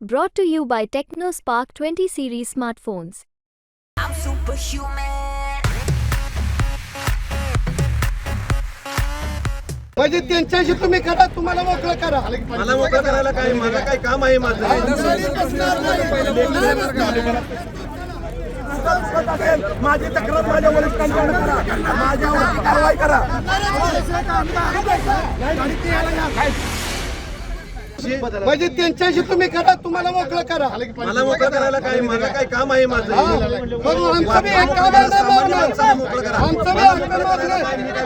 Brought to you by TechnoSpark 20 series smartphones. I'm superhuman. म्हणजे त्यांच्याशी तुम्ही करा तुम्हाला मोकळं करा. मला मोकळं करायला काय मला काय काम आहे माझं? माझी तक्रार माझ्या वरिष्ठांकडे करा. माझ्यावरती कारवाई करा. म्हणजे त्यांच्याशी तुम्ही करा तुम्हाला मोकळं करा. मला मोकळं करायला काय? मला काय काम आहे माझं? आमचं बी एक काम आहे ना मागणं. आमचं बी हक्क मागणं.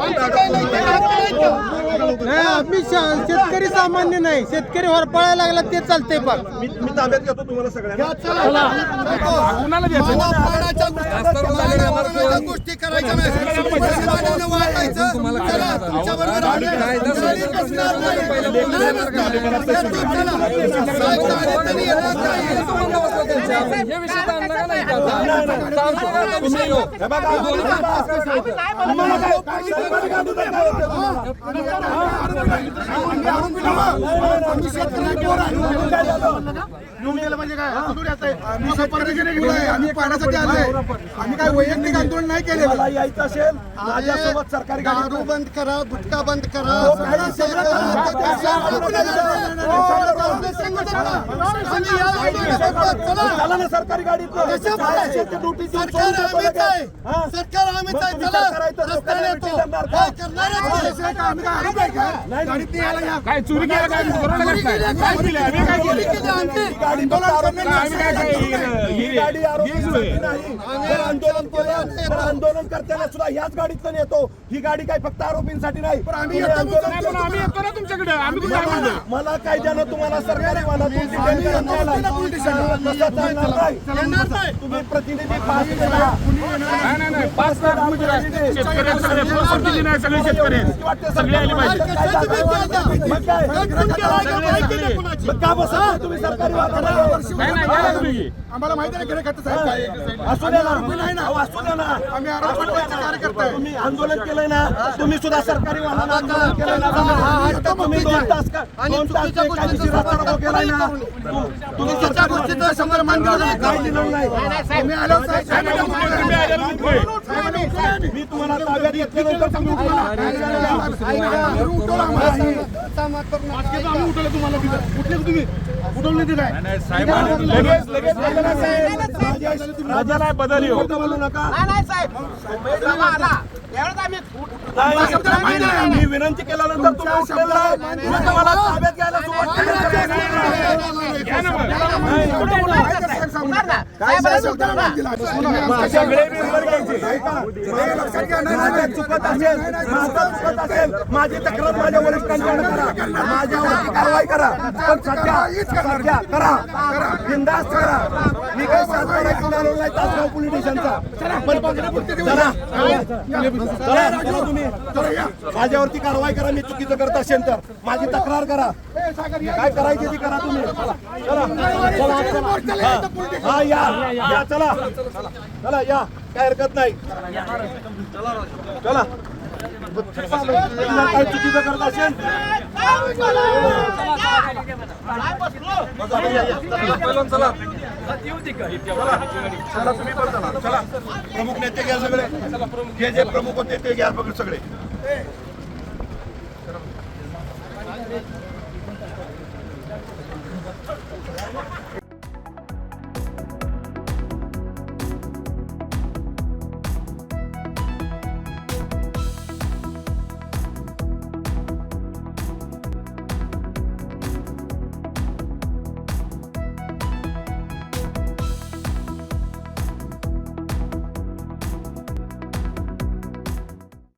आमचं काही नैतिक हक्क नाही का? नाही. आम्ही श- शेतकरी सामान्य नाही. शेतकरी होरपळायला लागला ते चालतंय पण. मी मी ताब्यात घेतो तुम्हाला सगळ्यांना. या चला. मला पाण्याच्या गोष्टी करायच्या नाही. पैशाने वाटायचं. चला, तुमच्याबरोबर आम्ही हे तुम्हाला काय- आम्ही पाण्यासाठी आलोय आम्ही काय वैयक्तिक आंदोलन नाही केले यायचं असेल सरकारी गाडी दारू बंद करा गुटखा बंद करा सगळं चला ना सरकारी गाडीत सरकार आम्हीच आहे चला रस्त्याने येतो काय करणारच आहे. काय चोरी केलं काय काय केलं आम्ही काय केलं आमची. गाडी नाही. आंदोलन केलं तर आंदोलन करताना सुद्धा ह्याच गाडीतून येतो. ही गाडी काय फक्त आरोपींसाठी नाही. मला- मला काय देणं तुम्हाला सरकारी मला तुम्ही प्रतिनिधी पास केला. का? बसा तुम्ही सरकारी आम्हाला माहिती काय आहे. असू द्या ना. अहो, असू द्या ना. आम्ही आरोपपत्राचे कार्यकर्ते. आहे. तुम्ही आंदोलन केलंय ना. तुम्ही सुद्धा सरकारी वाहनानं आंदोलन केलंय ना. आता तुम्ही दोन तास का आणि दोन तास चुकीच्या बेकायदेशीर गोष्टीचं रस्ता रोको केलाय ना. तुम्ही त्याच्या गोष्टीचं समोर मांडलं नाही? काय दिलं नाही. आलो साहेब, मुंबई. मी तुम्हाला ताब्यात घेतल्यानंतर तुम्ही उठला. आम्हाला. करून नका. आम्ही उठवलं तुम्हाला तिथं. उठवले ते काय लगेच नाही नका मी विनंती केल्यानंतर तुम्ही उठलेलं ताब्यात घ्यायला सुरुवात केली. माझं चुकत असेल. माझं चुकत असेल. माझी तक्रार माझ्या वरिष्ठांकडे करा. माझ्यावरती कारवाई करा. पण सध्या सध्या करा. बिंदास करा. मी काही तासगाव पोलीस स्टेशनचा माझ्यावरती कारवाई करा मी चुकीचं करत असेल तर. माझी तक्रार करा. काय करायची ती करा तुम्ही. चला. चला. चला. हा. या. या चला. चला या. काय हरकत नाही. चला. काय चुकीचं करत असेल. चला, तुम्ही पण चला. चला प्रमुख नेते घ्या सगळे. जे जे प्रमुख होते ते घ्या बघ सगळे.